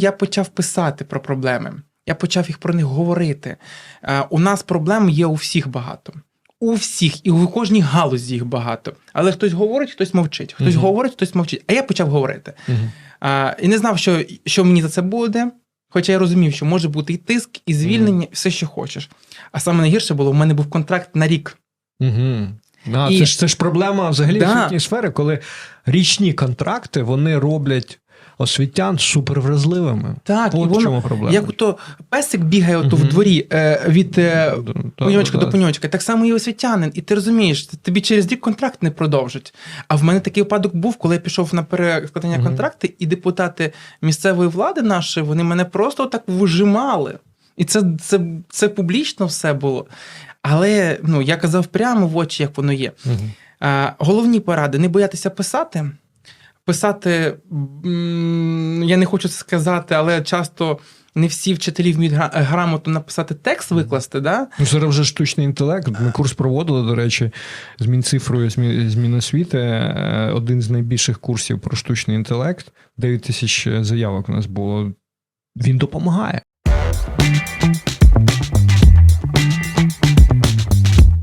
Я почав писати про проблеми. Я почав їх про них говорити. Е, У нас проблем є у всіх багато. У всіх, і у кожній галузі їх багато. Але хтось говорить, хтось мовчить. Хтось Мгм. говорить, хтось мовчить. А я почав говорити. Мгм. А, і не знав, що, що мені за це буде. Хоча я розумів, що може бути і тиск, і звільнення, все, що хочеш. А саме найгірше було, у мене був контракт на рік. Угу. А, І- це, ж, це ж проблема взагалі Да. освітньої сфери, коли річні контракти вони роблять освітян супервразливими. Так, і От в воно, чому проблема. як ото песик бігає ото в дворі е, від е, Да, пеньочка до да. пеньочка, так само і освітянин. І ти розумієш, тобі через рік контракт не продовжать. А в мене такий випадок був, коли я пішов на перекладання Мгм. контракти, і депутати місцевої влади нашої, вони мене просто так вижимали. І це, це, це публічно все було. Але ну, я казав прямо в очі, як воно є. Мгм. А, головні поради: не боятися писати. Писати, я не хочу це сказати, але часто не всі вчителі вміють гра- грамотно написати текст, викласти. Да? Ну, зараз вже штучний інтелект. Ми курс проводили, до речі, з Мінцифрою, з Мі- з Міносвіти. Е, Один з найбільших курсів про штучний інтелект. 9 тисяч заявок у нас було. Він допомагає.